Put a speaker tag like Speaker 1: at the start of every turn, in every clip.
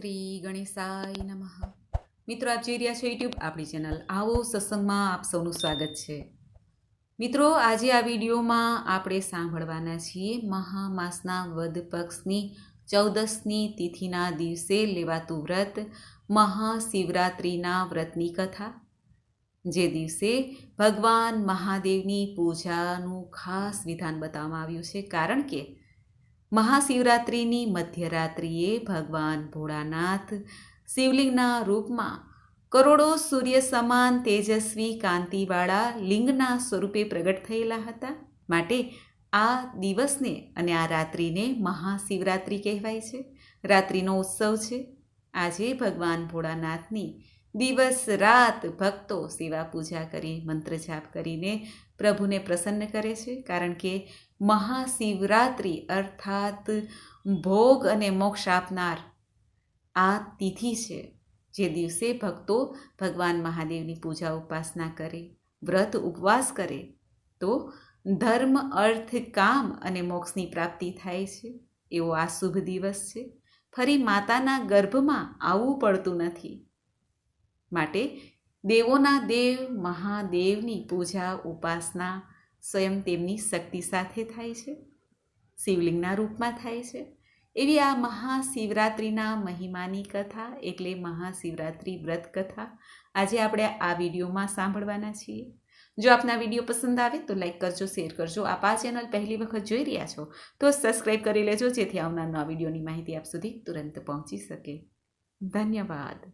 Speaker 1: શ્રી ગણેશાય નમઃ. મિત્રો, આપ જોઈ રહ્યા છો યુટ્યુબ આપણી ચેનલ આવો સત્સંગમાં આપ સૌનું સ્વાગત છે. મિત્રો, આજે આ વિડીયોમાં આપણે સાંભળવાના છીએ મહામાસના વદ પક્ષની ચૌદસની તિથિના દિવસે લેવાતું વ્રત, મહાશિવરાત્રિના વ્રતની કથા. જે દિવસે ભગવાન મહાદેવની પૂજાનું ખાસ વિધાન બતાવવામાં આવ્યું છે. કારણ કે મહાશિવરાત્રિની મધ્યરાત્રિએ ભગવાન ભોળાનાથ શિવલિંગના રૂપમાં કરોડો સૂર્ય સમાન તેજસ્વી કાંતિવાળા લિંગના સ્વરૂપે પ્રગટ થયેલા હતા. માટે આ દિવસને અને આ રાત્રિને મહાશિવરાત્રિ કહેવાય છે. રાત્રિનો ઉત્સવ છે. આજે ભગવાન ભોળાનાથની દિવસ રાત ભક્તો સેવા પૂજા કરી, મંત્ર જાપ કરીને પ્રભુને પ્રસન્ન કરે છે. કારણ કે મહાશિવરાત્રિ અર્થાત ભોગ અને મોક્ષ આપનાર આ તિથિ છે, જે દિવસે ભક્તો ભગવાન મહાદેવની પૂજા ઉપાસના કરે, વ્રત ઉપવાસ કરે, તો ધર્મ, અર્થ, કામ અને મોક્ષની પ્રાપ્તિ થાય છે. એવો આ શુભ દિવસ છે. ફરી માતાના ગર્ભમાં આવવું પડતું નથી. માટે દેવોના દેવ, મહાદેવની પૂજા, ઉપાસના સ્વયં તેમની શક્તિ સાથે થાય છે. શિવલિંગના રૂપમાં થાય છે. એવી આ મહાશિવરાત્રિના મહિમાની કથા એટલે મહાશિવરાત્રિ વ્રત કથા આજે આપણે આ વિડીયોમાં સાંભળવાના છીએ. જો આપના વીડિયો પસંદ આવે તો લાઈક કરજો શેર કરજો. આપ આ ચેનલ પહેલી વખત જોઈ રહ્યા છો, તો સબસ્ક્રાઈબ કરી લેજો જેથી આવનાર નવા વિડીયોની માહિતી આપ સુધી તુરંત પહોંચી શકે. ધન્યવાદ.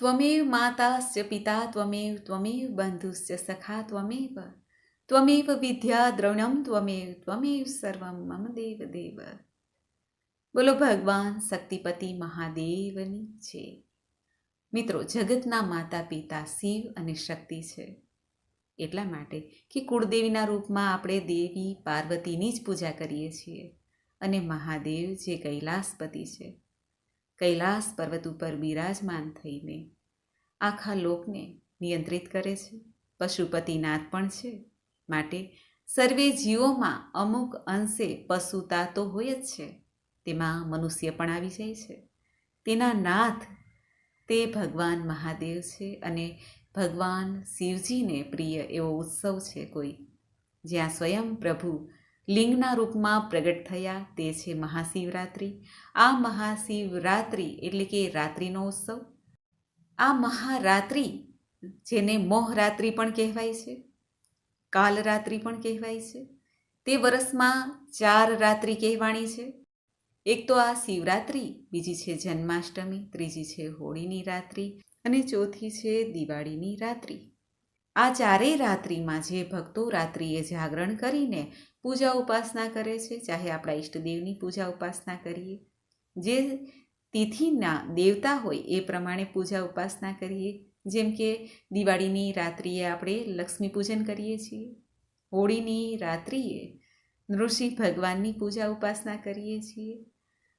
Speaker 1: ત્વમેવ માતાશ્ચ પિતા, ત્વમેવ ત્વમેવ બંધુશ્ચ સખા, ત્વમેવ ત્વમેવ વિદ્યા દ્રવણમ, ત્વમેવ ત્વમેવ સર્વમ, મમ દેવ દેવ. બોલો ભગવાન શક્તિપતિ મહાદેવની છે. મિત્રો, જગતના માતા પિતા શિવ અને શક્તિ છે. એટલા માટે કે કુળદેવીના રૂપમાં આપણે દેવી, પાર્વતીની જ પૂજા કરીએ છીએ અને મહાદેવ જે કૈલાસપતિ છે. કૈલાસ પર્વત ઉપર બિરાજમાન થઈને આખા લોકને નિયંત્રિત કરે છે. પશુપતિનાથ પણ છે. માટે સર્વે જીવોમાં અમુક અંશે પશુતા તો હોય જ છે. તેમાં મનુષ્ય પણ આવી જાય છે. તેના નાથ તે ભગવાન મહાદેવ છે અને ભગવાન શિવજીને પ્રિય એવો ઉત્સવ છે કોઈ. જ્યાં સ્વયં પ્રભુ લિંગના રૂપમાં પ્રગટ થયા તે છે મહાશિવરાત્રિ. આ મહાશિવરાત્રિ એટલે કે રાત્રિનો ઉત્સવ. આ મહારાત્રિ જેને મોહરાત્રિ પણ કહેવાય છે, કાલરાત્રિ પણ કહેવાય છે. તે વર્ષમાં ચાર રાત્રિ કહેવાણી છે. એક તો આ શિવરાત્રિ, બીજી છે જન્માષ્ટમી, ત્રીજી છે હોળીની રાત્રિ અને ચોથી છે દિવાળીની રાત્રિ. આ ચારેય રાત્રિમાં જે ભક્તો રાત્રિએ જાગરણ કરીને પૂજા ઉપાસના કરે છે, ચાહે આપણા ઈષ્ટદેવની પૂજા ઉપાસના કરીએ. જે તિથિના દેવતા હોય એ પ્રમાણે પૂજા ઉપાસના કરીએ. જેમ કે દિવાળીની રાત્રિએ આપણે લક્ષ્મી પૂજન કરીએ છીએ. હોળીની રાત્રિએ નૃસિંહ ભગવાનની પૂજા ઉપાસના કરીએ છીએ.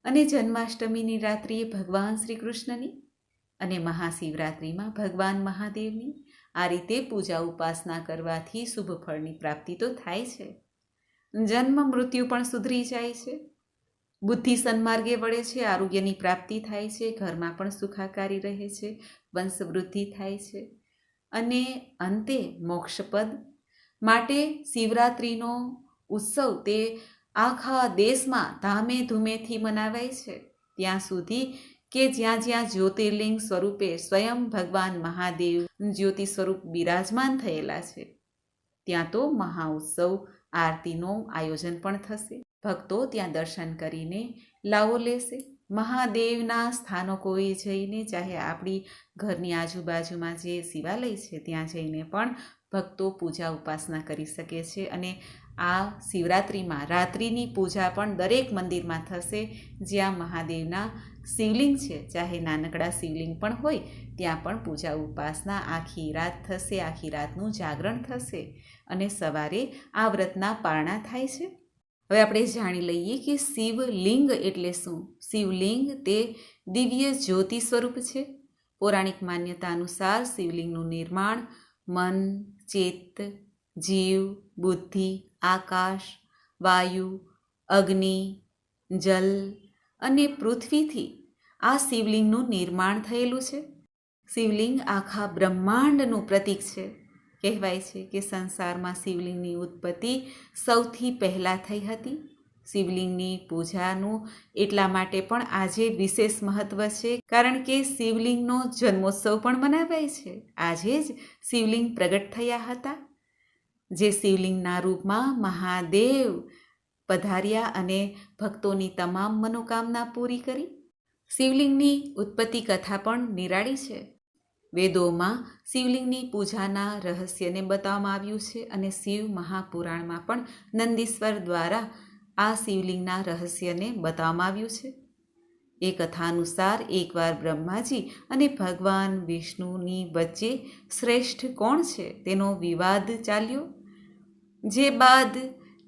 Speaker 1: અને જન્માષ્ટમીની રાત્રિએ ભગવાન શ્રી કૃષ્ણની અને મહાશિવરાત્રિમાં ભગવાન મહાદેવની આ રીતે પૂજા ઉપાસના કરવાથી શુભ ફળની પ્રાપ્તિ તો થાય છે. જન્મ મૃત્યુ પણ સુધરી જાય છે. બુદ્ધિ સન્માર્ગે વળે છે, આરોગ્યની પ્રાપ્તિ થાય છે, ઘરમાં પણ સુખાકારી રહે છે, વંશવૃદ્ધિ થાય છે. અને અંતે મોક્ષપદ. માટે શિવરાત્રિનો ઉત્સવ તે આખા દેશમાં ધામે ધૂમેથી મનાવાય છે. ત્યાં સુધી કે જ્યાં જ્યાં જ્યોતિર્લિંગ સ્વરૂપે સ્વયં ભગવાન મહાદેવ જ્યોતિ સ્વરૂપ બિરાજમાન થયેલા છે, ત્યાં તો મહા ઉત્સવ આરતીનું આયોજન પણ થશે. ભક્તો ત્યાં દર્શન કરીને લાવો લેશે. મહાદેવના સ્થાનકોએ જઈને, ચાહે આપણી ઘરની આજુબાજુમાં જે શિવાલય છે, ત્યાં જઈને પણ ભક્તો પૂજા ઉપાસના કરી શકે છે અને આ શિવરાત્રિમાં રાત્રિની પૂજા પણ દરેક મંદિરમાં થશે. જ્યાં મહાદેવના શિવલિંગ છે, ચાહે નાનકડા શિવલિંગ પણ હોય, ત્યાં પણ પૂજા ઉપાસના આખી રાત થશે, આખી રાતનું જાગરણ થશે અને સવારે આ વ્રતના પારણા થાય છે. હવે આપણે જાણી લઈએ કે શિવલિંગ એટલે શું? શિવલિંગ તે દિવ્ય જ્યોતિ સ્વરૂપ છે. પૌરાણિક માન્યતા અનુસાર શિવલિંગનું નિર્માણ મન ચેત જીવ, બુદ્ધિ, આકાશ, વાયુ, અગ્નિ, જલ અને પૃથ્વીથી આ શિવલિંગનું નિર્માણ થયેલું છે. શિવલિંગ આખા બ્રહ્માંડનું પ્રતીક છે. કહેવાય છે કે સંસારમાં શિવલિંગની ઉત્પત્તિ સૌથી પહેલાં થઈ હતી. શિવલિંગની પૂજાનું એટલા માટે પણ આજે વિશેષ મહત્વ છે, કારણ કે શિવલિંગનો જન્મોત્સવ પણ મનાવાય છે. આજે જ શિવલિંગ પ્રગટ થયા હતા. જે શિવલિંગના રૂપમાં મહાદેવ પધાર્યા અને ભક્તોની તમામ મનોકામના પૂરી કરી. શિવલિંગની ઉત્પત્તિ કથા પણ નિરાળી છે. વેદોમાં શિવલિંગની પૂજાના રહસ્યને બતાવવામાં આવ્યું છે અને શિવ મહાપુરાણમાં પણ નંદીશ્વર દ્વારા આ શિવલિંગના રહસ્યને બતાવવામાં આવ્યું છે. એ કથા અનુસાર એકવાર બ્રહ્માજી અને ભગવાન વિષ્ણુની વચ્ચે શ્રેષ્ઠ કોણ છે તેનો વિવાદ ચાલ્યો. જે બાદ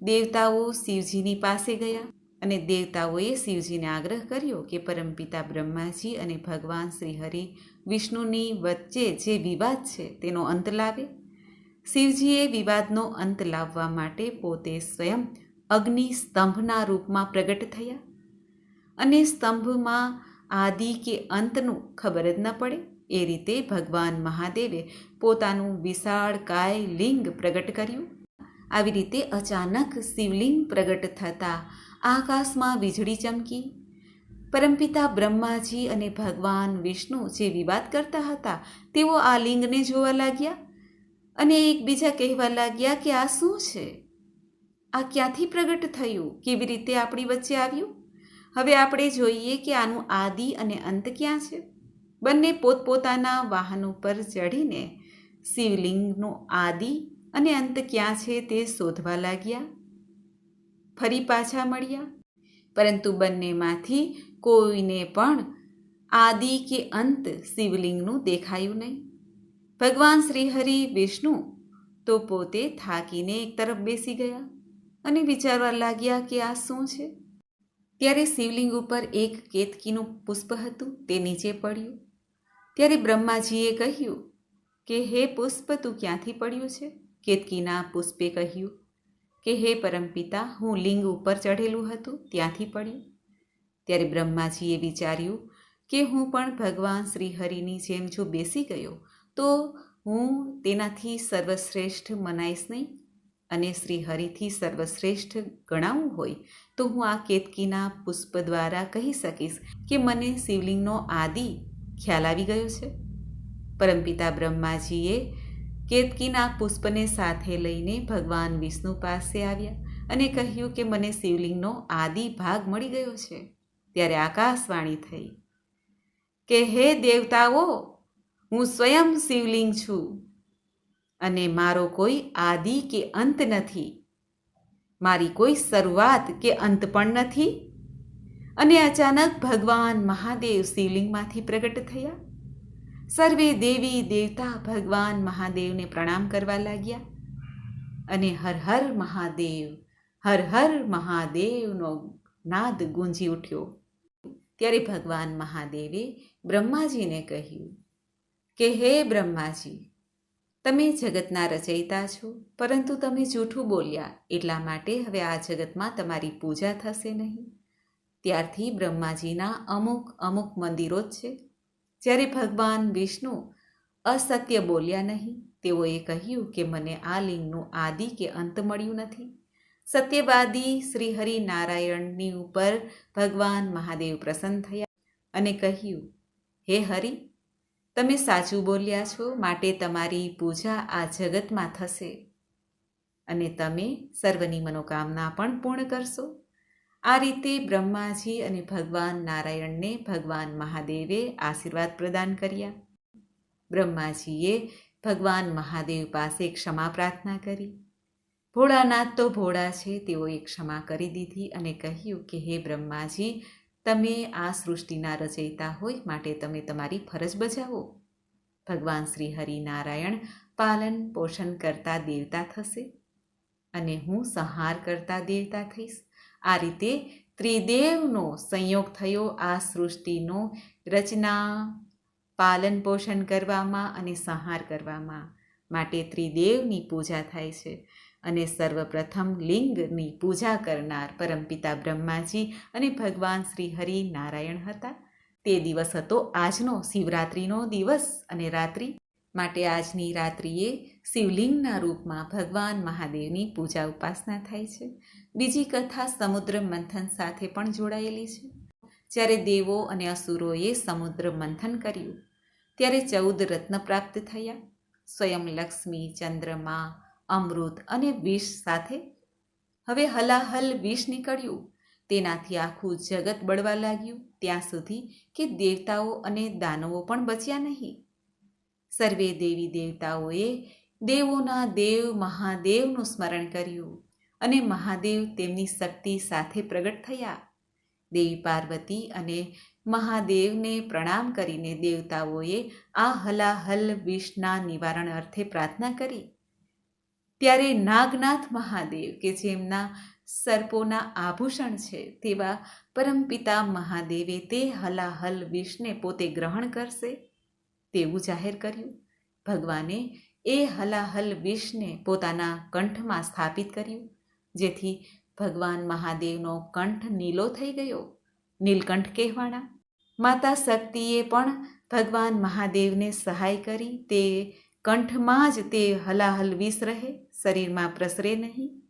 Speaker 1: દેવતાઓ શિવજીની પાસે ગયા અને દેવતાઓએ શિવજીને આગ્રહ કર્યો કે પરમપિતા બ્રહ્માજી અને ભગવાન શ્રીહરિ વિષ્ણુની વચ્ચે જે વિવાદ છે તેનો અંત લાવે. શિવજીએ વિવાદનો અંત લાવવા માટે પોતે સ્વયં અગ્નિ સ્તંભના રૂપમાં પ્રગટ થયા અને સ્તંભમાં આદિ કે અંતનું ખબર જ ન પડે. એ રીતે ભગવાન મહાદેવે પોતાનું વિશાળ કાય લિંગ પ્રગટ કર્યું. આવી રીતે અચાનક શિવલિંગ પ્રગટ થતાં આકાશમાં વીજળી ચમકી. પરમપિતા બ્રહ્માજી અને ભગવાન વિષ્ણુ જે વિવાદ કરતા હતા, તેઓ આ લિંગને જોવા લાગ્યા અને એકબીજા કહેવા લાગ્યા કે આ શું છે? આ ક્યાંથી પ્રગટ થયું? કેવી રીતે આપણી વચ્ચે આવ્યું? હવે આપણે જોઈએ કે આનું આદિ અને અંત ક્યાં છે? બંને પોતપોતાના વાહન ઉપર ચડીને શિવલિંગનો આદિ અને અંત ક્યાં છે તે શોધવા લાગ્યા. ફરી પાછા મળ્યા. પરંતુ બંનેમાંથી કોઈને પણ આદિ કે અંત શિવલિંગનું દેખાયું નહીં. ભગવાન શ્રીહરિ વિષ્ણુ તો પોતે થાકીને એક તરફ બેસી ગયા. અને વિચારવા લાગ્યા કે આ શું છે? ત્યારે શિવલિંગ ઉપર એક કેતકીનું પુષ્પ હતું, તે નીચે પડ્યું. ત્યારે બ્રહ્માજીએ કહ્યું કે, હે પુષ્પ, તું ક્યાંથી પડ્યું છે? કેતકીના પુષ્પે કહ્યું કે, હે પરમપિતા, હું લિંગ ઉપર ચઢેલું હતું, ત્યાંથી પડ્યું. ત્યારે બ્રહ્માજીએ વિચાર્યું કે, હું પણ ભગવાન શ્રી હરિની જેમ જો બેસી ગયો, તો હું તેનાથી સર્વશ્રેષ્ઠ મનાઈશ નહીં. અને શ્રી હરિથી સર્વશ્રેષ્ઠ ગણાવું હોય, તો હું આ કેતકીના પુષ્પ દ્વારા કહી શકીશ કે મને શિવલિંગનો આદિ ખ્યાલ આવી ગયો છે. પરમપિતા બ્રહ્માજીએ કેતકીના પુષ્પને સાથે લઈને ભગવાન વિષ્ણુ પાસે આવ્યા અને કહ્યું કે મને શિવલિંગનો આદિ ભાગ મળી ગયો છે. ત્યારે આકાશવાણી થઈ. કે હે દેવતાઓ, હું સ્વયં શિવલિંગ છું. અને મારો કોઈ આદિ કે અંત નથી. મારી કોઈ શરૂઆત કે અંત પણ નથી. અને અચાનક ભગવાન મહાદેવ શિવલિંગમાંથી પ્રગટ થયા. સર્વે દેવી દેવતા ભગવાન મહાદેવને પ્રણામ કરવા લાગ્યા. અને હર હર મહાદેવ, હર હર મહાદેવનો નાદ ગુંજી ઉઠ્યો. ત્યારે ભગવાન મહાદેવે બ્રહ્માજીને કહ્યું કે, હે બ્રહ્માજી તમે જગતના રચયિતા છો, પરંતુ તમે જૂઠું બોલ્યા એટલા માટે હવે આ જગતમાં તમારી પૂજા થશે નહીં. ત્યારથી બ્રહ્માજીના અમુક અમુક મંદિરો જ છે. જ્યારે ભગવાન વિષ્ણુ અસત્ય બોલ્યા નહીં, તેઓએ કહ્યું કે મને આ લિંગનું આદિ કે અંત મળ્યું નથી. સત્યવાદી શ્રી હરિ નારાયણની ઉપર ભગવાન મહાદેવ પ્રસન્ન થયા અને કહ્યું, હે હરિ તમે સાચું બોલ્યા છો, માટે તમારી પૂજા આ જગતમાં થશે. અને તમે સર્વની મનોકામના પણ પૂર્ણ કરશો. આ રીતે બ્રહ્માજી અને ભગવાન નારાયણને ભગવાન મહાદેવે આશીર્વાદ પ્રદાન કર્યા. બ્રહ્માજીએ ભગવાન મહાદેવ પાસે ક્ષમા પ્રાર્થના કરી. ભોળાનાથ તો ભોળા છે, તેઓએ ક્ષમા કરી દીધી અને કહ્યું કે, હે બ્રહ્માજી તમે આ સૃષ્ટિના રચયિતા હોય માટે તમે તમારી ફરજ બજાવો. ભગવાન શ્રી હરિનારાયણ પાલન પોષણ કરતા દેવતા થશે અને હું સંહાર કરતા દેવતા થઈશ. આ રીતે ત્રિદેવનો સંયોગ થયો આ સૃષ્ટિનો રચના. પાલન પોષણ કરવામાં અને સંહાર કરવામાં માટે ત્રિદેવની પૂજા થાય છે. અને સર્વપ્રથમ લિંગની પૂજા કરનાર પરમપિતા બ્રહ્માજી અને ભગવાન શ્રી હરિ નારાયણ હતા. તે દિવસ હતો આજનો શિવરાત્રિનો દિવસ અને રાત્રિ. માટે આજની રાત્રિએ શિવલિંગના રૂપમાં ભગવાન મહાદેવની પૂજા ઉપાસના થાય છે. બીજી કથા સમુદ્ર મંથન સાથે પણ જોડાયેલી છે. જ્યારે દેવો અને અસુરોએ સમુદ્ર મંથન કર્યું, ત્યારે ચૌદ રત્ન પ્રાપ્ત થયા. સ્વયં લક્ષ્મી, ચંદ્રમા અમૃત અને વિષ સાથે. હવે હલાહલ વિષ નીકળ્યું. તેનાથી આખું જગત બળવા લાગ્યું. ત્યાં સુધી કે દેવતાઓ અને દાનવો પણ બચ્યા નહીં. સર્વે દેવી દેવતાઓએ દેવોના દેવ મહાદેવનું સ્મરણ કર્યું અને મહાદેવ તેમની શક્તિ સાથે પ્રગટ થયા. દેવી પાર્વતી અને મહાદેવને પ્રણામ કરીને દેવતાઓએ આ હલાહલ વિષના નિવારણ અર્થે પ્રાર્થના કરી. ત્યારે નાગનાથ મહાદેવ, કે જેમના સર્પોના આભૂષણ છે, તેવા પરમપિતા મહાદેવે તે હલાહલ વિષને પોતે ગ્રહણ કરશે? તેવું જાહેર કર્યું. ભગવાને એ હલાહલ વિષને પોતાના કંઠમાં સ્થાપિત કર્યું, જેથી ભગવાન મહાદેવનો કંઠ નીલો થઈ ગયો. નીલકંઠ કહેવાના માતા શક્તિએ પણ ભગવાન મહાદેવને સહાય કરી, તે કંઠમાં જ તે હલાહલ વિષ રહે. શરીરમાં પ્રસરે નહીં.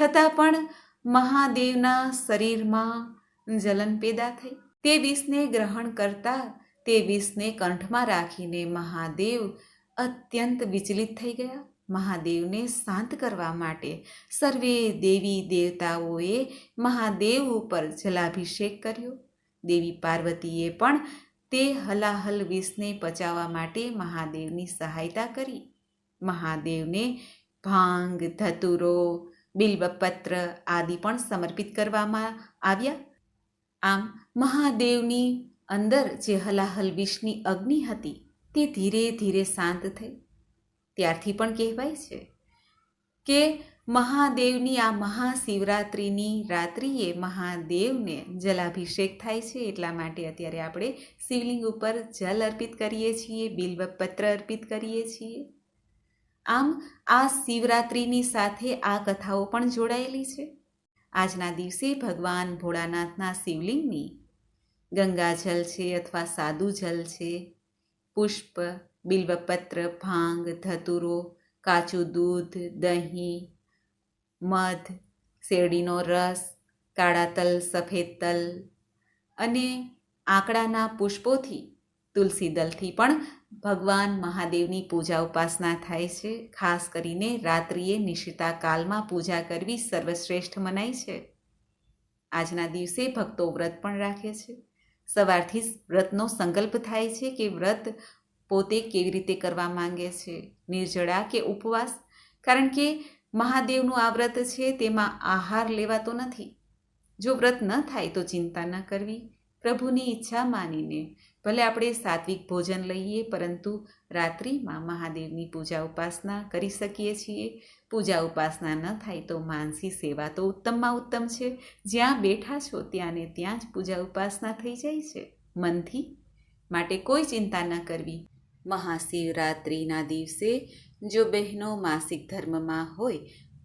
Speaker 1: છતાં પણ મહાદેવના શરીરમાં જલન પેદા થઈ. તે વિષને ગ્રહણ કરતા, તે વિષને કંઠમાં રાખીને મહાદેવ અત્યંત વિચલિત થઈ ગયા. મહાદેવને શાંત કરવા માટે સર્વે દેવી દેવતાઓએ મહાદેવ ઉપર જલાભિષેક કર્યો. દેવી પાર્વતીએ પણ તે હલાહલ વિષને પચાવવા માટે મહાદેવની સહાયતા કરી. મહાદેવને ભાંગ, ધતુરો, બિલ્વપત્ર આદિ પણ સમર્પિત કરવામાં આવ્યા. આમ મહાદેવની અંદર જે હલાહલ વિષની અગ્નિ હતી તે ધીરે ધીરે શાંત થઈ. ત્યારથી પણ કહેવાય છે કે મહાદેવની આ મહાશિવરાત્રિની રાત્રિએ મહાદેવને જલાભિષેક થાય છે એટલા માટે અત્યારે આપણે શિવલિંગ ઉપર જલ અર્પિત કરીએ છીએ, બિલ્વપત્ર અર્પિત કરીએ છીએ. આમ આ શિવરાત્રિની સાથે આ કથાઓ પણ જોડાયેલી છે. આજના દિવસે ભગવાન ભોળાનાથના શિવલિંગની ગંગાજલ છે અથવા સાદુ જલ છે. પુષ્પ, બિલ્વપત્ર, ભાંગ, ધતુરો, કાચું દૂધ, દહીં, મધ, શેરડીનો રસ, કાળા તલ, સફેદ તલ અને આંકડાના પુષ્પોથી, તુલસી દલથી પણ ભગવાન મહાદેવની પૂજા ઉપાસના થાય છે. ખાસ કરીને રાત્રિએ નિશિતા કાલમાં પૂજા કરવી સર્વશ્રેષ્ઠ મનાય છે. આજના દિવસે ભક્તો વ્રત પણ રાખે છે. સવારથી વ્રતનો સંકલ્પ થાય છે કે વ્રત પોતે કેવી રીતે કરવા માંગે છે. નિર્જળા કે ઉપવાસ? કારણ કે મહાદેવનું આ વ્રત છે તેમાં આહાર લેવાતો નથી. જો વ્રત ન થાય તો ચિંતા ન કરવી. પ્રભુની ઈચ્છા માનીને ભલે આપણે સાત્વિક ભોજન લઈએ, પરંતુ રાત્રિમાં મહાદેવની પૂજા ઉપાસના કરી શકીએ છીએ. પૂજા ઉપાસના ન થાય તો માનસી સેવા તો ઉત્તમમાં ઉત્તમ છે. જ્યાં બેઠા છો ત્યાં ને ત્યાં જ પૂજા ઉપાસના થઈ જાય છે. મનથી માટે કોઈ ચિંતા ન કરવી. મહાશિવરાત્રિના દિવસે જો બહેનો માસિક ધર્મમાં હોય,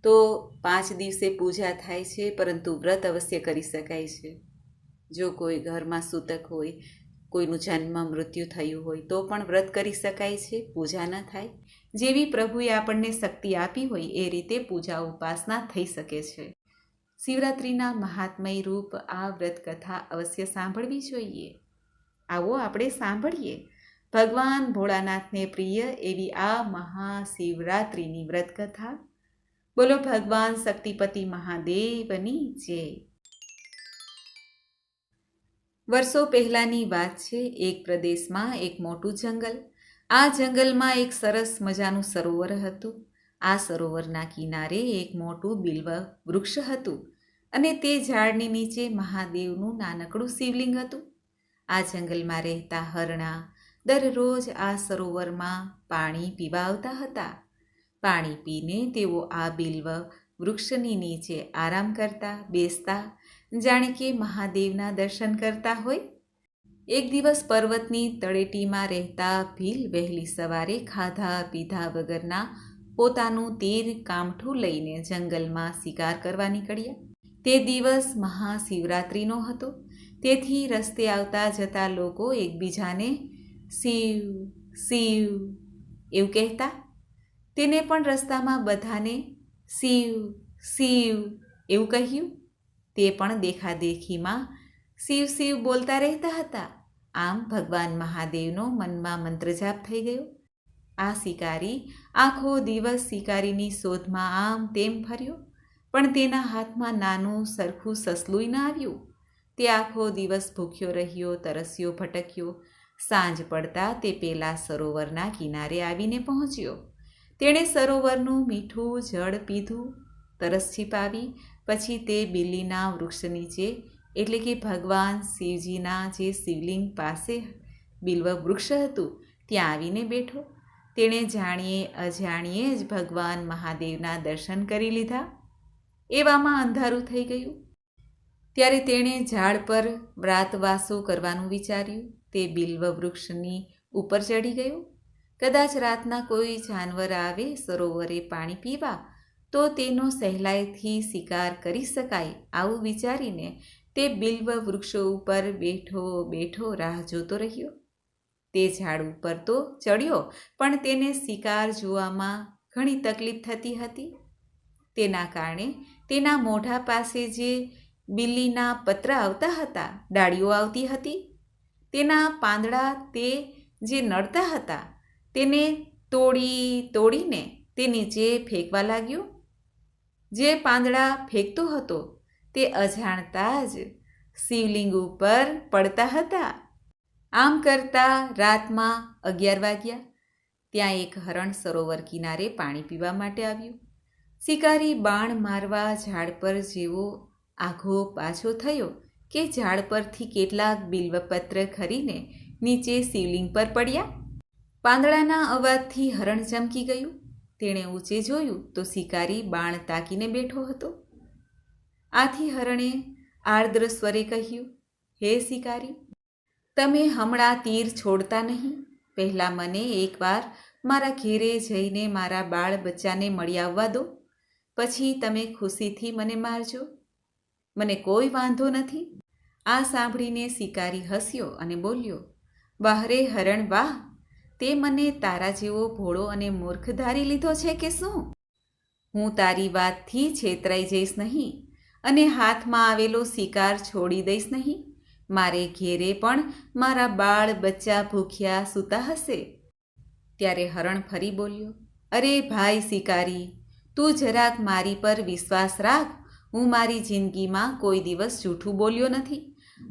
Speaker 1: તો પાંચ દિવસે પૂજા થાય છે, પરંતુ વ્રત અવશ્ય કરી શકાય છે. જો કોઈ ઘરમાં સૂતક હોય કોઈનું જન્મ, મૃત્યુ થયું હોય તો પણ વ્રત કરી શકાય છે, પૂજા ન થાય. જેવી પ્રભુએ આપણને શક્તિ આપી હોય એ રીતે પૂજા ઉપાસના થઈ શકે છે. શિવરાત્રિના મહાત્મય રૂપ આ વ્રત કથા અવશ્ય સાંભળવી જોઈએ. આવો આપણે સાંભળીએ. ભગવાન ભોળાનાથને પ્રિય એવી આ મહાશિવરાત્રિની વ્રત કથા બોલો ભગવાન શક્તિપતિ મહાદેવની જય. વર્ષો પહેલાંની વાત છે, એક પ્રદેશમાં એક મોટું જંગલ. આ જંગલમાં એક સરસ મજાનું સરોવર હતું. આ સરોવરના કિનારે એક મોટું બિલ્વ વૃક્ષ હતું અને તે ઝાડની નીચે મહાદેવનું નાનકડું શિવલિંગ હતું. આ જંગલમાં રહેતા હરણા દરરોજ આ સરોવરમાં પાણી પીવા આવતા હતા. પાણી પીને તેઓ આ બિલ્વ વૃક્ષની નીચે આરામ કરતા, બેસતા જાણે કે મહાદેવના દર્શન કરતા હોય. એક દિવસ પર્વતની તળેટીમાં રહેતા ભીલ વહેલી સવારે ખાધા પીધા વગરના પોતાનું તીર કામઠું લઈને જંગલમાં શિકાર કરવા નીકળ્યા. તે દિવસ મહાશિવરાત્રિનો હતો. તેથી રસ્તે આવતા જતા લોકો એકબીજાને શિવ શિવ એવું કહેતા. તેને પણ રસ્તામાં બધાને શિવ શિવ એવું કહ્યું. તે પણ દેખાદેખીમાં શિવ શિવ બોલતા રહેતા હતા. આમ ભગવાન મહાદેવનો મનમાં મંત્રજાપ થઈ ગયો. આ શિકારી આખો દિવસ શિકારીની શોધમાં આમ તેમ ફર્યો. પણ તેના હાથમાં નાનું, સરખું સસલુંય ન આવ્યું. તે આખો દિવસ ભૂખ્યો રહ્યો, તરસ્યો, ભટક્યો. સાંજ પડતા તે પેલા સરોવરના કિનારે આવીને પહોંચ્યો. તેણે સરોવરનું મીઠું, જળ પીધું. તરસ છીપાવી પછી તે બિલ્લીના વૃક્ષ નીચે, એટલે કે ભગવાન શિવજીના જે શિવલિંગ પાસે બિલ્વ વૃક્ષ હતું, ત્યાં આવીને બેઠો. તેણે જાણીએ અજાણીએ જ ભગવાન મહાદેવના દર્શન કરી લીધા. એવામાં અંધારું થઈ ગયું. ત્યારે તેણે ઝાડ પર વ્રાતવાસો કરવાનું વિચાર્યું. તે બિલ્વ વૃક્ષની ઉપર ચડી ગયો. કદાચ રાતના કોઈ જાનવર આવે, સરોવરે પાણી પીવા તો તેનો સહેલાઈથી શિકાર કરી શકાય આવું વિચારીને તે બિલ્વ વૃક્ષો ઉપર બેઠો બેઠો રાહ જોતો રહ્યો. તે ઝાડ ઉપર તો ચડ્યો, પણ તેને શિકાર જોવામાં ઘણી તકલીફ થતી હતી. તેના કારણે તેના મોઢા પાસે જે બિલ્લીના પત્ર આવતા હતા, ડાળીઓ આવતી હતી. તેના પાંદડા તે જે નડતા હતા, તેને તોડી તોડીને તે નીચે ફેંકવા લાગ્યો જે પાંદડા ફેંકતો હતો, તે અજાણતા જ શિવલિંગ ઉપર પડતા હતા. આમ કરતા રાતમાં અગિયાર વાગ્યા. ત્યાં એક હરણ સરોવર કિનારે પાણી પીવા માટે આવ્યું. શિકારી બાણ મારવા ઝાડ પર જેવો આઘો પાછો થયો કે ઝાડ પરથી કેટલાક બિલ્વપત્ર ખરીને નીચે શિવલિંગ પર પડ્યા. પાંદડાના અવાજથી હરણ ચમકી ગયું. તેણે ઊંચે જોયું તો શિકારી બાણ તાકીને બેઠો હતો. આથી હરણે આર્દ્ર સ્વરે કહ્યું, હે શિકારી, તમે હમણાં તીર છોડતા નહીં. પહેલાં મને એકવાર મારા ઘેરે જઈને મારા બાળ બચ્ચાને મળી આવવા દો. પછી તમે ખુશીથી મને મારજો. મને કોઈ વાંધો નથી. આ સાંભળીને શિકારી હસ્યો અને બોલ્યો, વાહરે હરણ વાહ તે મને તારા જેવો ભોળો અને મૂર્ખ ધારી લીધો છે કે શું? હું તારી વાતથી છેતરાઈ જઈશ નહીં અને હાથમાં આવેલો શિકાર છોડી દઈશ નહીં. મારે ઘેરે પણ મારા બાળ બચ્ચા ભૂખ્યા સૂતા હશે. ત્યારે હરણ ફરી બોલ્યો, અરે ભાઈ શિકારી, તું જરાક મારી પર વિશ્વાસ રાખ. હું મારી જિંદગીમાં કોઈ દિવસ જૂઠું બોલ્યો નથી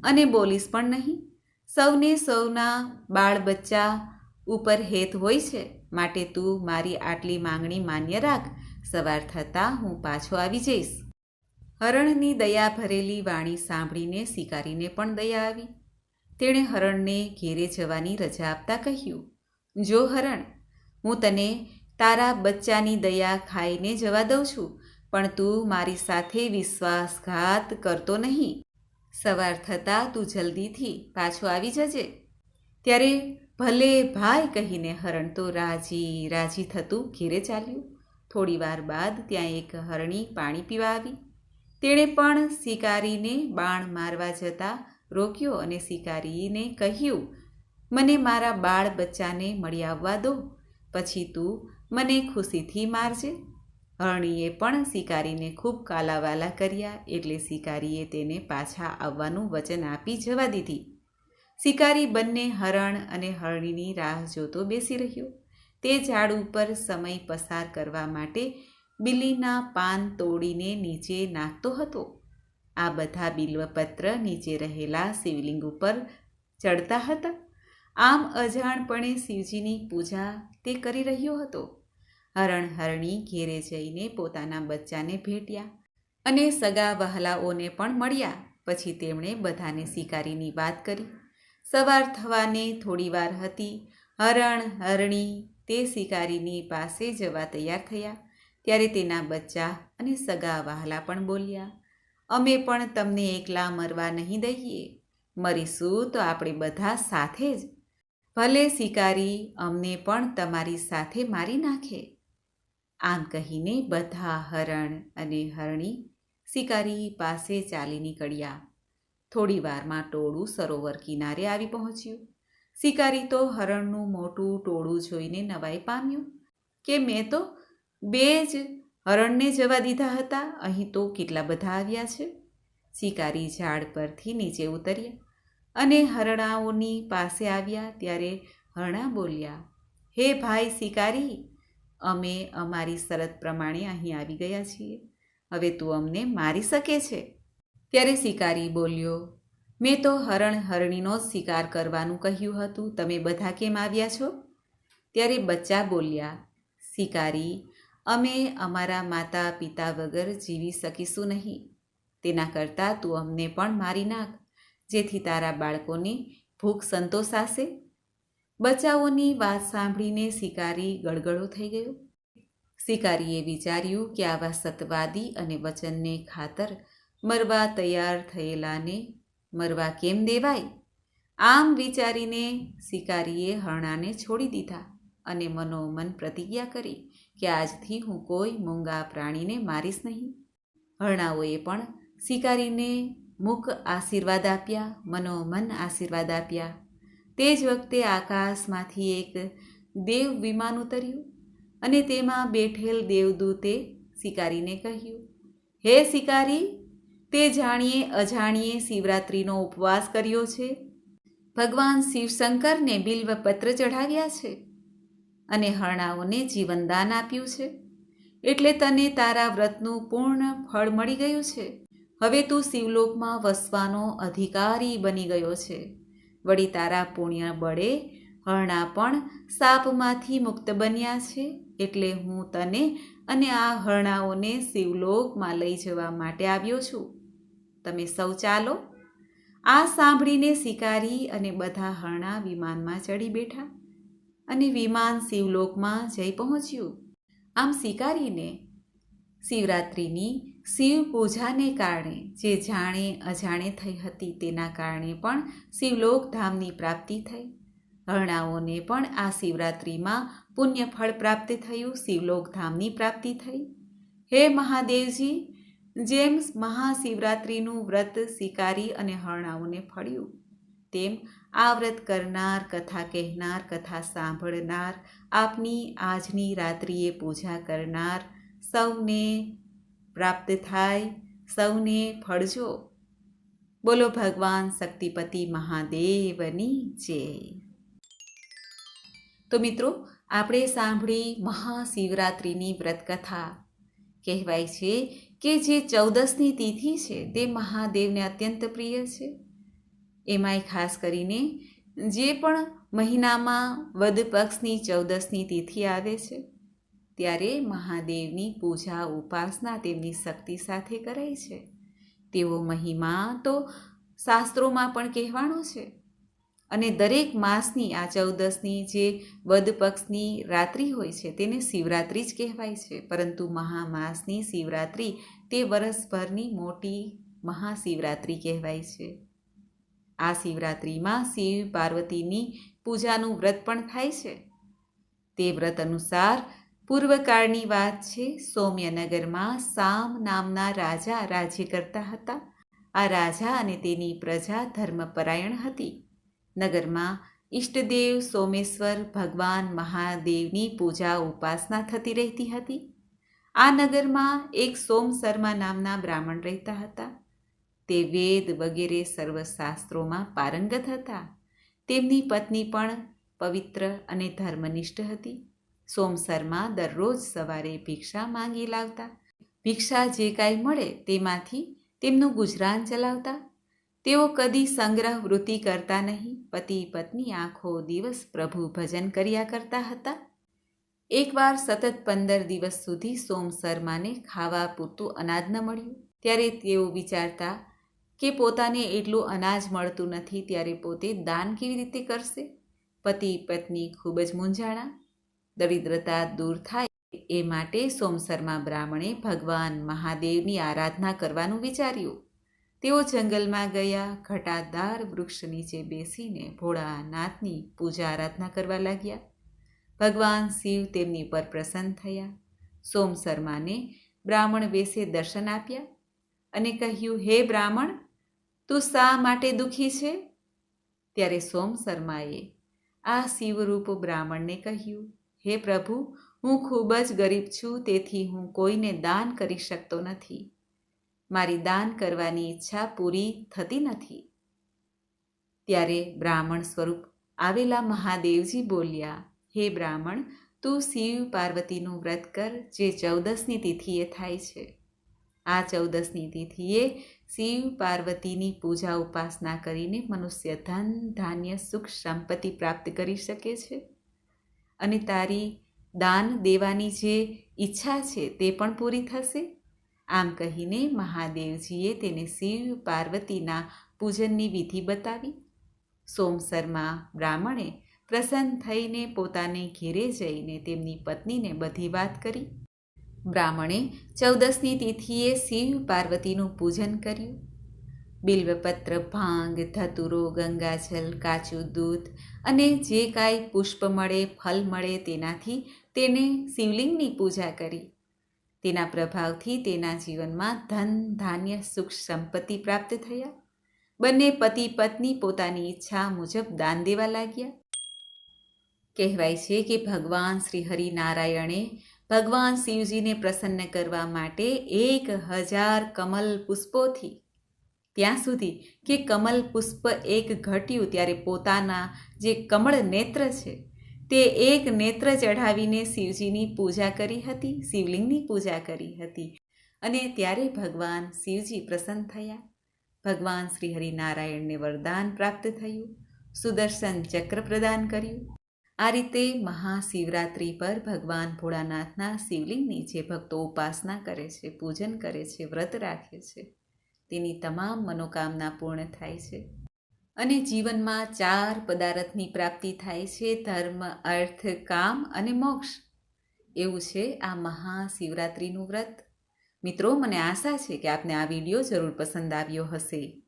Speaker 1: અને બોલીશ પણ નહીં. સૌને સૌના બાળ બચ્ચા ઉપર હેત હોય છે, માટે તું મારી આટલી માંગણી માન્ય રાખ. સવાર થતાં હું પાછો આવી જઈશ. હરણની દયા ભરેલી વાણી સાંભળીને શિકારીને પણ દયા આવી. તેણે હરણને ઘેરે જવાની રજા આપતા કહ્યું, જો હરણ, હું તને તારા બચ્ચાની દયા ખાઈને જવા દઉં છું, પણ તું મારી સાથે વિશ્વાસઘાત કરતો નહીં. સવાર થતાં તું જલ્દીથી પાછો આવી જજે. ત્યારે ભલે ભાઈ કહીને હરણ તો રાજી રાજી થતું ઘેરે ચાલ્યું. થોડી વાર બાદ ત્યાં એક હરણી પાણી પીવા આવી. તેણે પણ શિકારીને બાણ મારવા જતાં રોક્યો અને શિકારીને કહ્યું, મને મારા બાળ બચ્ચાને મળી આવવા દો, પછી તું મને ખુશીથી મારજે. હરણીએ પણ શિકારીને ખૂબ કાલાવાલા કર્યા એટલે શિકારીએ તેને પાછા આવવાનું વચન આપી જવા દીધી. શિકારી બંને હરણ અને હરણીની રાહ જોતો બેસી રહ્યો. તે ઝાડ ઉપર સમય પસાર કરવા માટે બિલ્લીના પાન તોડીને નીચે નાખતો હતો. આ બધા બિલ્વપત્ર નીચે રહેલા શિવલિંગ ઉપર ચડતા હતા. આમ અજાણપણે શિવજીની પૂજા તે કરી રહ્યો હતો. હરણ હરણી ઘેરે જઈને પોતાના બચ્ચાને ભેટ્યા અને સગા વહલાઓને પણ મળ્યા. પછી તેમણે બધાને શિકારીની વાત કરી. સવાર થવાને થોડી વાર હતી. હરણ, હરણી તે શિકારીની પાસે જવા તૈયાર થયા. ત્યારે તેના બચ્ચા અને સગા વહાલા પણ બોલ્યા, અમે પણ તમને એકલા મરવા નહીં દઈએ. મરીશું તો આપણે બધા સાથે જ. ભલે શિકારી અમને પણ તમારી સાથે મારી નાખે. આમ કહીને બધા હરણ અને હરણી શિકારી પાસે ચાલી નીકળ્યા. થોડી વારમાં ટોળું સરોવર કિનારે આવી પહોંચ્યું. શિકારી તો હરણનું મોટું ટોળું જોઈને નવાઈ પામ્યું કે મેં તો બે જ હરણને જવા દીધા હતા, અહીં તો કેટલા બધા આવ્યા છે. શિકારી ઝાડ પરથી નીચે ઉતર્યા અને હરણાઓની પાસે આવ્યા ત્યારે હરણા બોલ્યા, હે ભાઈ શિકારી, અમે અમારી શરત પ્રમાણે અહીં આવી ગયા છીએ. હવે તું અમને મારી શકે છે? ત્યારે શિકારી બોલ્યો, મેં તો હરણ હરણીનો જ શિકાર કરવાનું કહ્યું હતું. તમે બધા કેમ આવ્યા છો? ત્યારે બચ્ચા બોલ્યા, શિકારી, અમે અમારા માતા પિતા વગર જીવી શકીશું નહીં. તેના કરતાં તું અમને પણ મારી નાખ, જેથી તારા બાળકોને ભૂખ સંતોષાશે. બચ્ચાઓની વાત સાંભળીને શિકારી ગળગળો થઈ ગયો. શિકારીએ વિચાર્યું કે આવા સતવાદી અને વચનને ખાતર મરવા તૈયાર થયેલાને મરવા કેમ દેવાય? આમ વિચારીને શિકારીએ હરણાને છોડી દીધા અને મનોમન પ્રતિજ્ઞા કરી કે આજથી હું કોઈ મૂંગા પ્રાણીને મારીશ નહીં. હરણાઓએ પણ શિકારીને મુખ આશીર્વાદ આપ્યા, મનોમન આશીર્વાદ આપ્યા. તે જ વખતે આકાશમાંથી એક દેવ વિમાન ઉતર્યું અને તેમાં બેઠેલ દેવદૂતે શિકારીને કહ્યું, હે શિકારી તે જાણીએ, અજાણીએ શિવરાત્રિનો ઉપવાસ કર્યો છે. ભગવાન શિવશંકરને બિલ્વપત્ર ચઢાવ્યા છે અને હરણાઓને જીવનદાન આપ્યું છે. એટલે તને તારા વ્રતનું પૂર્ણ ફળ મળી ગયું છે. હવે તું શિવલોકમાં વસવાનો અધિકારી બની ગયો છે. વળી તારા પુણ્ય બળે હરણા પણ સાપમાંથી મુક્ત બન્યા છે. એટલે હું તને અને આ હરણાઓને શિવલોકમાં લઈ જવા માટે આવ્યો છું. તમે સૌ ચાલો. આ સાંભળીને શિકારી અને બધા હરણા વિમાનમાં ચડી બેઠા અને વિમાન શિવલોકમાં જઈ પહોંચ્યું. આમ શિકારીને શિવરાત્રિની શિવ પૂજાને કારણે જે જાણે અજાણે થઈ હતી તેના કારણે પણ શિવલોક ધામની પ્રાપ્તિ થઈ. હરણાઓને પણ આ શિવરાત્રિમાં પુણ્યફળ પ્રાપ્ત થયું, શિવલોક ધામની પ્રાપ્તિ થઈ. હે મહાદેવજી જેમ મહાશિવરાત્રિનું વ્રત શિકારી અને હરણાઓને ફળ્યું. તેમ આ વ્રત કરનાર, કથા કહેનાર, કથા સાંભળનાર, આપની આજની રાત્રિએ પૂજા કરનાર સૌને પ્રાપ્ત થાય, સૌને ફળજો. બોલો ભગવાન શક્તિપતિ મહાદેવની જય. તો મિત્રો, આપણે સાંભળી મહાશિવરાત્રિની વ્રતકથા. કહેવાય છે કે જે ચૌદસની તિથિ છે તે મહાદેવને અત્યંત પ્રિય છે. એમાંય ખાસ કરીને જે પણ મહિનામાં વદ પક્ષની ચૌદસની તિથિ આવે છે, ત્યારે મહાદેવની પૂજા ઉપાસના તેમની શક્તિ સાથે કરાય છે. તેવો મહિમા તો શાસ્ત્રોમાં પણ કહેવાનો છે. અને દરેક માસની આ ચૌદસની જે વદ પક્ષની રાત્રિ હોય છે, તેને શિવરાત્રિ જ કહેવાય છે. પરંતુ મહામાસની શિવરાત્રિ તે વરસભરની મોટી મહાશિવરાત્રિ કહેવાય છે. આ શિવરાત્રિમાં શિવ પાર્વતીની પૂજાનું વ્રત પણ થાય છે. તે વ્રત અનુસાર પૂર્વકાળની વાત છે, સૌમ્યનગરમાં સામ નામના રાજા રાજ્ય કરતા હતા. આ રાજા અને તેની પ્રજા ધર્મપરાયણ હતી. નગરમાં ઈષ્ટદેવ સોમેશ્વર ભગવાન મહાદેવની પૂજા ઉપાસના થતી રહેતી હતી. આ નગરમાં એક સોમ શર્મા નામના બ્રાહ્મણ રહેતા હતા. તે વેદ વગેરે સર્વશાસ્ત્રોમાં પારંગત હતા. તેમની પત્ની પણ પવિત્ર અને ધર્મનિષ્ઠ હતી. સોમ શર્મા દરરોજ સવારે ભિક્ષા માંગી લાવતા. ભિક્ષા જે કાંઈ મળે તેમાંથી તેમનું ગુજરાન ચલાવતા. તેઓ કદી સંગ્રહ વૃત્તિ કરતા નહીં. પતિ પત્ની આખો દિવસ પ્રભુ ભજન કર્યા કરતા હતા. એકવાર સતત પંદર દિવસ સુધી સોમ શર્માને ખાવા પૂરતું અનાજ ન મળ્યું. ત્યારે તેઓ વિચારતા કે પોતાને એટલું અનાજ મળતું નથી ત્યારે પોતે દાન કેવી રીતે કરશે? પતિ પત્ની ખૂબ જ મૂંઝાણા. દરિદ્રતા દૂર થાય એ માટે સોમસરમા બ્રાહ્મણે ભગવાન મહાદેવની આરાધના કરવાનું વિચાર્યું. તેઓ જંગલમાં ગયા, ઘટાદાર વૃક્ષ નીચે બેસીને ભોળાનાથની પૂજા આરાધના કરવા લાગ્યા. ભગવાન શિવ તેમની પર પ્રસન્ન થયા. સોમ શર્માને બ્રાહ્મણ વેશે દર્શન આપ્યા અને કહ્યું, હે બ્રાહ્મણ, તું શા માટે દુઃખી છે? ત્યારે સોમ શર્માએ આ શિવરૂપ બ્રાહ્મણને કહ્યું, હે પ્રભુ, હું ખૂબ જ ગરીબ છું, તેથી હું કોઈને દાન કરી શકતો નથી. મારી દાન કરવાની ઈચ્છા પૂરી થતી નથી. ત્યારે બ્રાહ્મણ સ્વરૂપ આવેલા મહાદેવજી બોલ્યા, હે બ્રાહ્મણ, તું શિવ પાર્વતીનું વ્રત કર, જે ચૌદસની તિથિએ થાય છે. આ ચૌદસની તિથિએ શિવ પાર્વતીની પૂજા ઉપાસના કરીને મનુષ્ય ધન, ધાન્ય, સુખ, સંપત્તિ પ્રાપ્ત કરી શકે છે. અને તારી દાન દેવાની જે ઈચ્છા છે તે પણ પૂરી થશે. આમ કહીને મહાદેવજીએ તેને શિવ પાર્વતીના પૂજનની વિધિ બતાવી. સોમસરમાં બ્રાહ્મણે પ્રસન્ન થઈને પોતાને ઘેરે જઈને તેમની પત્નીને બધી વાત કરી. બ્રાહ્મણે ચૌદસની તિથિએ શિવ પાર્વતીનું પૂજન કર્યું. બિલ્વપત્ર ભાંગ, ધતુરો, ગંગાજલ, કાચું દૂધ અને જે કાંઈ પુષ્પ મળે, ફલ મળે તેનાથી તેને શિવલિંગની પૂજા કરી. તેના પ્રભાવથી તેના જીવનમાં ધન, ધાન્ય, સુખ, સંપત્તિ પ્રાપ્ત થયા. બંને પતિ પત્ની પોતાની ઈચ્છા મુજબ દાન દેવા લાગ્યા. કહેવાય છે કે ભગવાન શ્રી હરિનારાયણે ભગવાન શિવજીને પ્રસન્ન કરવા માટે એક હજાર કમલ પુષ્પોથી, ત્યાં સુધી કે કમલ પુષ્પ એક ઘટ્યું ત્યારે પોતાના જે કમળ નેત્ર છે તે એક નેત્ર ચઢાવીને શિવજીની પૂજા કરી હતી, શિવલિંગની પૂજા કરી હતી. અને ત્યારે ભગવાન શિવજી પ્રસન્ન થયા. ભગવાન શ્રી હરિનારાયણને વરદાન પ્રાપ્ત થયું, સુદર્શન ચક્ર પ્રદાન કર્યું. આ રીતે મહાશિવરાત્રિ પર ભગવાન ભોળાનાથના શિવલિંગની જે ભક્તો ઉપાસના કરે છે, પૂજન કરે છે, વ્રત રાખે છે, તેની તમામ મનોકામના પૂર્ણ થાય છે. અને જીવનમાં ચાર પદાર્થની પ્રાપ્તિ થાય છે, ધર્મ, અર્થ, કામ અને મોક્ષ. એવું છે આ મહાશિવરાત્રિનું વ્રત. મિત્રો, મને આશા છે કે આપને આ વીડિયો જરૂર પસંદ આવ્યો હશે.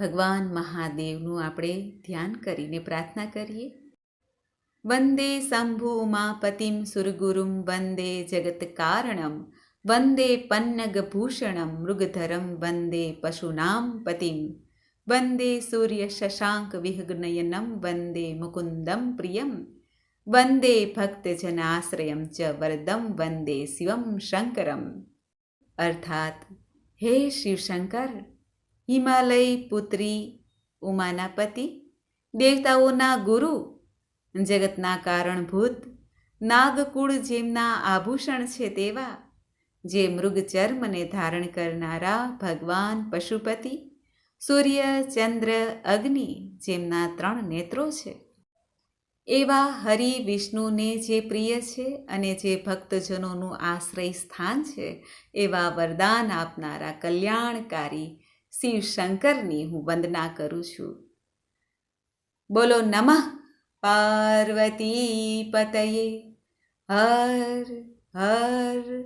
Speaker 1: ભગવાન મહાદેવનું આપણે ધ્યાન કરીને પ્રાર્થના કરીએ. વંદે શંભુ ઉમાપતિમ સુરગુરુમ, વંદે જગત કારણમ, વંદે પન્નગભૂષણમ, મૃગધરમ, વંદે પશુનામ પતિમ. વંદે સૂર્ય શશાંક વિહગ્નયનમ વંદે મુકુંદમ પ્રિયમ વંદે ભક્તજનાશ્રયમ ચ વરદમ વંદે શિવમ શંકરમ અર્થાત હે શિવશંકર હિમાલય પુત્રી ઉમાના પતિ દેવતાઓના ગુરુ જગતના કારણભૂત નાગકુળ જેમના આભૂષણ છે તેવા જે મૃગચર્મને ધારણ કરનારા ભગવાન પશુપતિ સૂર્ય, ચંદ્ર, અગ્નિ જેમના ત્રણ નેત્રો છે. એવા હરિ વિષ્ણુને જે પ્રિય છે અને જે ભક્તજનોનું આશ્રય સ્થાન છે, એવા વરદાન આપનારા કલ્યાણકારી શિવ શંકરની હું વંદના કરું છું. બોલો, નમઃ પાર્વતી પતયે. હર હર,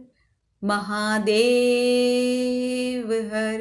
Speaker 1: મહાદેવ હર.